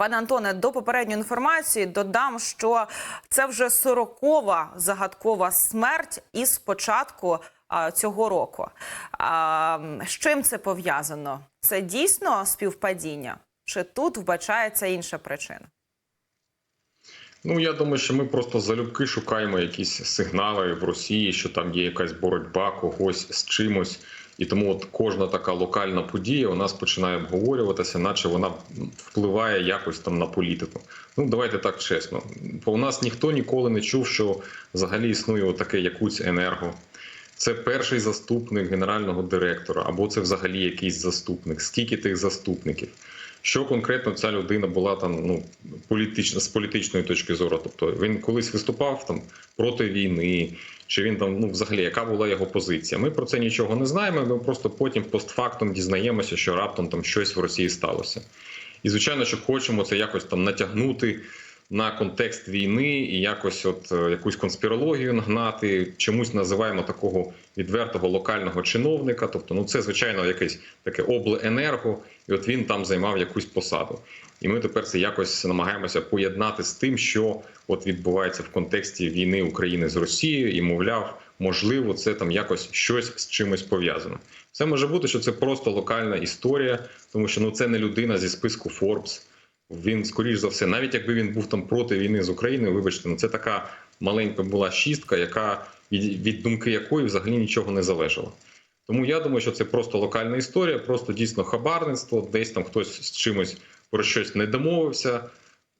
Пане Антоне, до попередньої інформації додам, що це вже сорокова загадкова смерть із початку а, цього року. А, з чим це пов'язано? Це дійсно співпадіння? Чи тут вбачається інша причина? Ну я думаю, що ми просто залюбки шукаємо якісь сигнали в Росії, що там є якась боротьба когось з чимось. І тому от кожна така локальна подія у нас починає обговорюватися, наче вона впливає якось там на політику. Ну давайте так чесно. Бо у нас ніхто ніколи не чув, що взагалі існує отаке якусь енерго. Це перший заступник генерального директора, або це взагалі якийсь заступник. Скільки тих заступників? Що конкретно ця людина була там ну політично з політичної точки зору? Тобто він колись виступав там проти війни, чи він там ну взагалі яка була його позиція? Ми про це нічого не знаємо. Ми просто потім постфактом дізнаємося, що раптом там щось в Росії сталося. І звичайно, що хочемо це якось там натягнути на контекст війни і якось, от е, якусь конспірологію нагнати. Чомусь називаємо такого відвертого локального чиновника. Тобто, ну це звичайно якесь таке обленерго, і от він там займав якусь посаду. І ми тепер це якось намагаємося поєднати з тим, що от відбувається в контексті війни України з Росією, і мовляв, можливо, це там якось щось з чимось пов'язано. Це може бути, що це просто локальна історія, тому що ну це не людина зі списку Forbes. Він, скоріш за все, навіть якби він був там проти війни з Україною, вибачте, ну це така маленька була шістка, яка від, від думки якої взагалі нічого не залежало. Тому я думаю, що це просто локальна історія, просто дійсно хабарництво, десь там хтось з чимось про щось не домовився,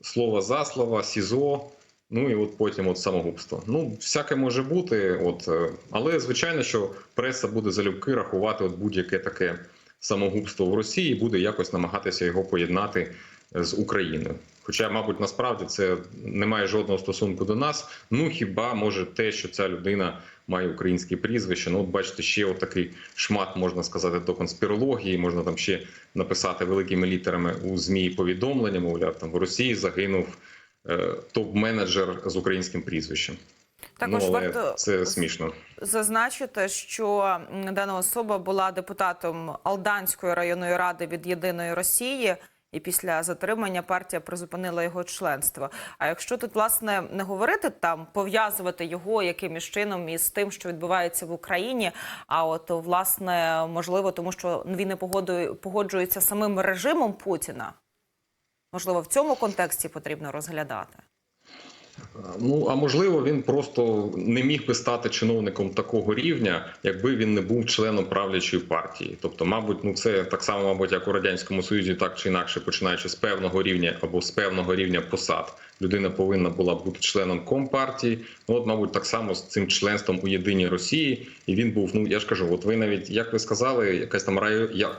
слово за слово, СІЗО. Ну і от потім от самогубство. Ну, всяке може бути, от, е, але звичайно, що преса буде залюбки рахувати от будь-яке таке самогубство в Росії, і буде якось намагатися його поєднати з Україною. Хоча, мабуть, насправді це не має жодного стосунку до нас. Ну хіба може те, що ця людина має українське прізвище? Ну, от бачите, ще отакий шмат можна сказати до конспірології. Можна там ще написати великими літерами у змі повідомлення. Мовляв, там в Росії загинув е, топ-менеджер з українським прізвищем. Також ну, варто це смішно. зазначити, що дана особа була депутатом Алданської районної ради від єдиної Росії. І після затримання партія призупинила його членство. А якщо тут власне не говорити там, пов'язувати його якимось чином із тим, що відбувається в Україні, а от власне можливо, тому що він не погоджується самим режимом Путіна. Можливо, в цьому контексті потрібно розглядати. Ну а можливо, він просто не міг би стати чиновником такого рівня, якби він не був членом правлячої партії. Тобто, мабуть, ну це так само, мабуть, як у радянському союзі, так чи інакше, починаючи з певного рівня або з певного рівня посад, людина повинна була бути членом компартії. Ну от, мабуть, так само з цим членством у єдиній Росії, і він був. Ну я ж кажу, от ви навіть як ви сказали, якась там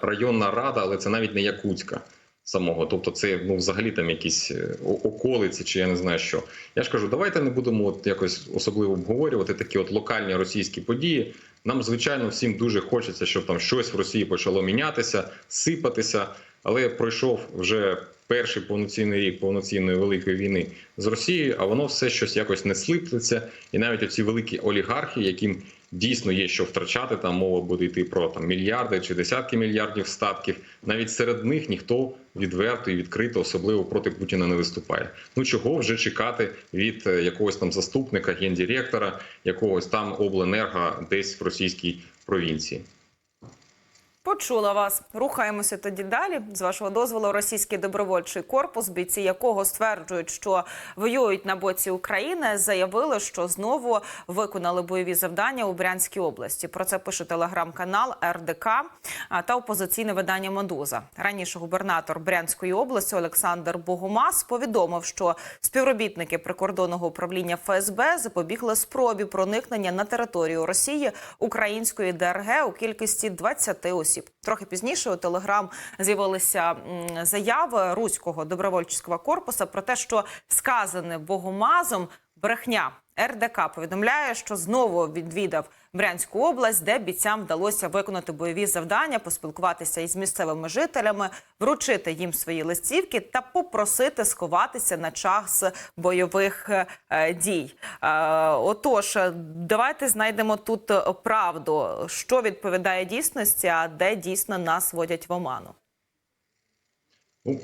районна рада, але це навіть не Якутська самого. Тобто, це ну взагалі там якісь е, околиці, чи я не знаю що. Я ж кажу, давайте не будемо от якось особливо обговорювати такі от локальні російські події. Нам, звичайно, всім дуже хочеться, щоб там щось в Росії почало мінятися, сипатися. Але пройшов вже перший повноцінний рік повноцінної великої війни з Росією, а воно все щось якось не слиплеться. І навіть оці великі олігархи, яким дійсно є що втрачати, там мова буде йти про там мільярди чи десятки мільярдів статків. Навіть серед них ніхто відверто і відкрито, особливо проти Путіна, не виступає. Ну чого вже чекати від е, якогось там заступника, гендиректора, якогось там обленерго десь в російській провінції. Почула вас. Рухаємося тоді далі. З вашого дозволу, російський добровольчий корпус, бійці якого стверджують, що воюють на боці України, заявили, що знову виконали бойові завдання у Брянській області. Про це пише телеграм-канал РДК та опозиційне видання Медуза. Раніше губернатор Брянської області Олександр Богомаз повідомив, що співробітники прикордонного управління ФСБ запобігли спробі проникнення на територію Росії української ДРГ у кількості 20 осіб. Трохи пізніше у Телеграм з'явилися заяви руського добровольчого корпуса про те, що сказане Богомазом брехня. РДК повідомляє, що знову відвідав Брянську область, де бійцям вдалося виконати бойові завдання, поспілкуватися із місцевими жителями, вручити їм свої листівки та попросити сховатися на час бойових е, дій. Е, отож, давайте знайдемо тут правду, що відповідає дійсності, а де дійсно нас водять в оману. Ну,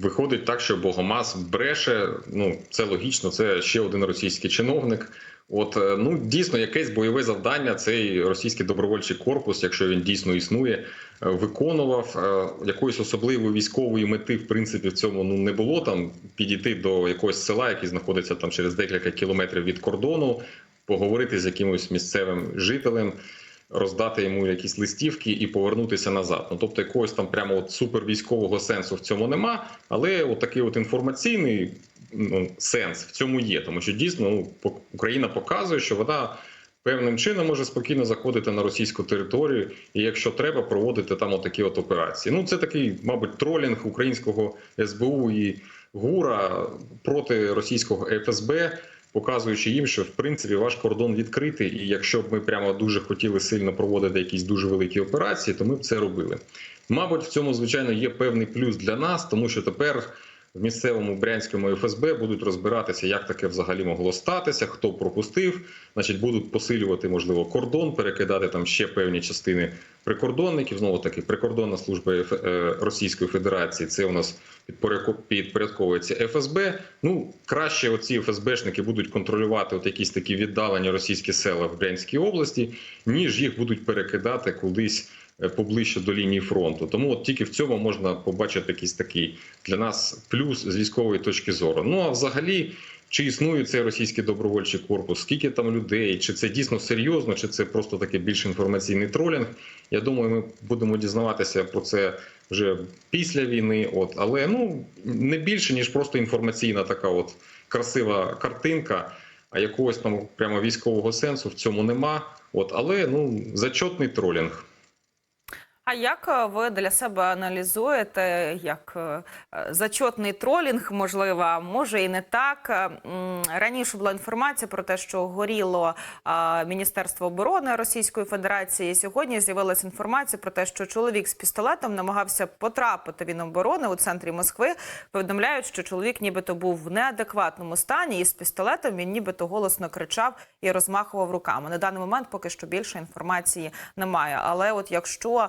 виходить так, що Богомаз бреше. Ну це логічно. Це ще один російський чиновник. От е, ну дійсно якесь бойове завдання. Цей російський добровольчий корпус, якщо він дійсно існує, е, виконував Е, якоїсь особливої військової мети. В принципі, в цьому ну не було там підійти до якогось села, який знаходиться там через декілька кілометрів від кордону, поговорити з якимось місцевим жителем. Роздати йому якісь листівки і повернутися назад. Ну тобто якогось там прямо от супервійськового сенсу в цьому нема, але от такий от інформаційний ну, сенс в цьому є, тому що дійсно ну, Україна показує, що вона певним чином може спокійно заходити на російську територію, і якщо треба, проводити там отакі от операції. Ну це такий, мабуть, тролінг українського СБУ і ГУРа проти російського ФСБ. Показуючи їм, що в принципі ваш кордон відкритий, і якщо б ми прямо дуже хотіли сильно проводити якісь дуже великі операції, то ми б це робили. Мабуть, в цьому звичайно є певний плюс для нас, тому що тепер в місцевому брянському ФСБ будуть розбиратися, як таке взагалі могло статися, хто пропустив. Значить, будуть посилювати можливо кордон, перекидати там ще певні частини прикордонників. Знову таки, прикордонна служба е, Російської Федерації. Це у нас підпорядковується ФСБ. Ну краще оці ФСБшники будуть контролювати от якісь такі віддалені російські села в Брянській області, ніж їх будуть перекидати кудись поближче до лінії фронту. Тому от тільки в цьому можна побачити якийсь такий для нас плюс з військової точки зору. Ну а взагалі. Чи існує цей російський добровольчий корпус? Скільки там людей? Чи це дійсно серйозно, чи це просто таке більш інформаційний тролінг? Я думаю, ми будемо дізнаватися про це вже після війни. От але ну не більше ніж просто інформаційна така, от красива картинка. А якогось там прямо військового сенсу в цьому нема. От але ну зачетний тролінг. А як е, ви для себе аналізуєте як е, е, зачетний тролінг, можливо, може і не так? Раніше була інформація про те, що горіло Міністерство оборони Російської Федерації. Сьогодні з'явилася інформація про те, що чоловік з пістолетом намагався потрапити в Міноборони у центрі Москви. Повідомляють, що чоловік нібито був в неадекватному стані, і з пістолетом він нібито голосно кричав і розмахував руками. На даний момент поки що більше інформації немає. Але от якщо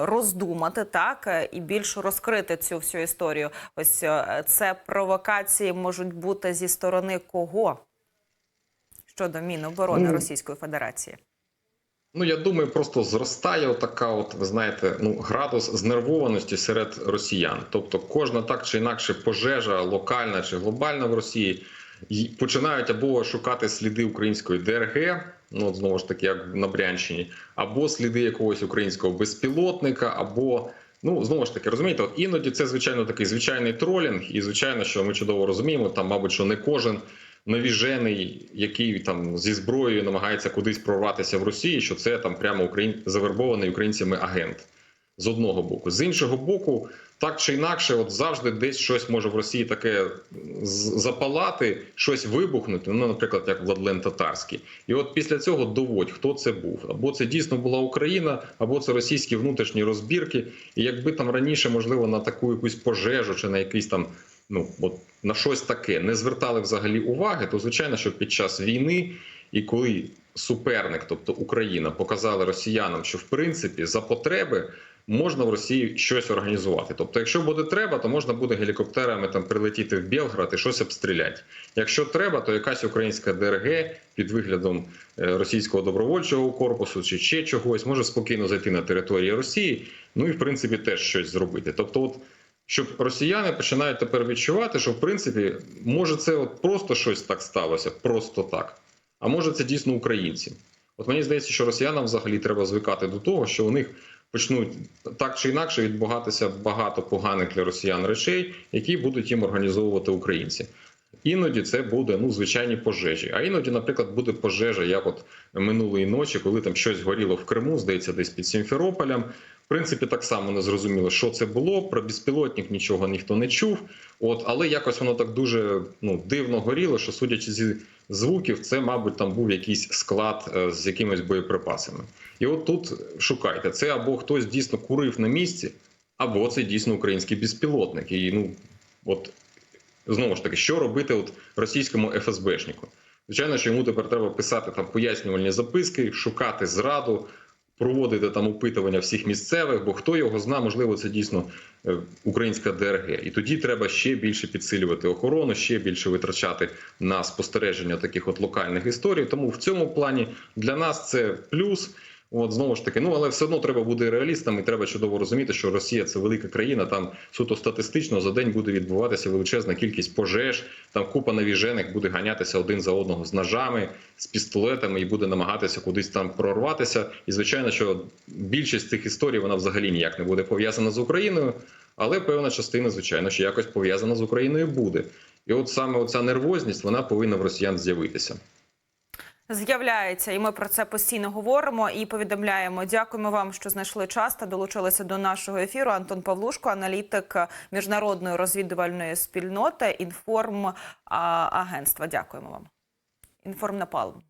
роздумати так е, і більше розкрити цю всю історію, ось е, це провокації можуть бути зі сторони кого щодо Міноборони Ну, Російської Федерації. Ну я думаю, просто зростає така, от ви знаєте, ну градус знервованості серед росіян. Тобто, кожна так чи інакше пожежа, локальна чи глобальна в Росії, починають або шукати сліди української ДРГ. Ну знову ж таки, як на Брянщині, або сліди якогось українського безпілотника, або ну знову ж таки, розумієте, от іноді це звичайно такий звичайний тролінг, і звичайно, що ми чудово розуміємо, там, мабуть, що не кожен навіжений, який там зі зброєю намагається кудись прорватися в Росії, що це там прямо україн... завербований українцями агент з одного боку. З іншого боку, так чи інакше, от завжди десь щось може в Росії таке запалати, щось вибухнути. Ну, наприклад, як Владлен Татарський. І от після цього доводь, хто це був. Або це дійсно була Україна, або це російські внутрішні розбірки. І якби там раніше, можливо, на таку якусь пожежу чи на якийсь там. Ну от на щось таке не звертали взагалі уваги, то звичайно, що під час війни і коли суперник, тобто Україна, показали росіянам, що в принципі за потреби можна в Росії щось організувати. Тобто, якщо буде треба, то можна буде гелікоптерами там прилетіти в Білград і щось обстріляти. Якщо треба, то якась українська ДРГ під виглядом е, російського добровольчого корпусу чи ще чогось може спокійно зайти на територію Росії, ну і в принципі теж щось зробити. Тобто, от щоб росіяни починають тепер відчувати, що в принципі може це от просто щось так сталося, просто так. А може це дійсно українці. От мені здається, що росіянам взагалі треба звикати до того, що у них почнуть так чи інакше відбуватися багато поганих для росіян речей, які будуть їм організовувати українці. Іноді це буде ну звичайні пожежі. А іноді, наприклад, буде пожежа, як от минулої ночі, коли там щось горіло в Криму, здається, десь під Сімферополем. В принципі, так само не зрозуміло, що це було. Про безпілотник нічого ніхто не чув. От, але якось воно так дуже ну дивно горіло, що судячи зі звуків, це, мабуть, там був якийсь склад е, з якимись боєприпасами. І от тут шукайте, це або хтось дійсно курив на місці, або це дійсно український безпілотник. І ну от знову ж таки, що робити от російському ФСБшнику? Звичайно, що йому тепер треба писати там пояснювальні записки, шукати зраду, проводити там опитування всіх місцевих, бо хто його зна, можливо, це дійсно українська ДРГ. І тоді треба ще більше підсилювати охорону, ще більше витрачати на спостереження таких от локальних історій. Тому в цьому плані для нас це плюс. От знову ж таки, ну але все одно треба бути реалістами. Треба чудово розуміти, що Росія це велика країна. Там суто статистично за день буде відбуватися величезна кількість пожеж. Там купа навіжених буде ганятися один за одного з ножами, з пістолетами і буде намагатися кудись там прорватися. І звичайно, що більшість цих історій вона взагалі ніяк не буде пов'язана з Україною, але певна частина, звичайно, що якось пов'язана з Україною буде. І от саме оця нервозність вона повинна в росіян з'явитися. З'являється, і ми про це постійно говоримо і повідомляємо. Дякуємо вам, що знайшли час та долучилися до нашого ефіру. Антон Павлушко, аналітик міжнародної розвідувальної спільноти інформ а, агентства. Дякуємо вам. Інформнапалм.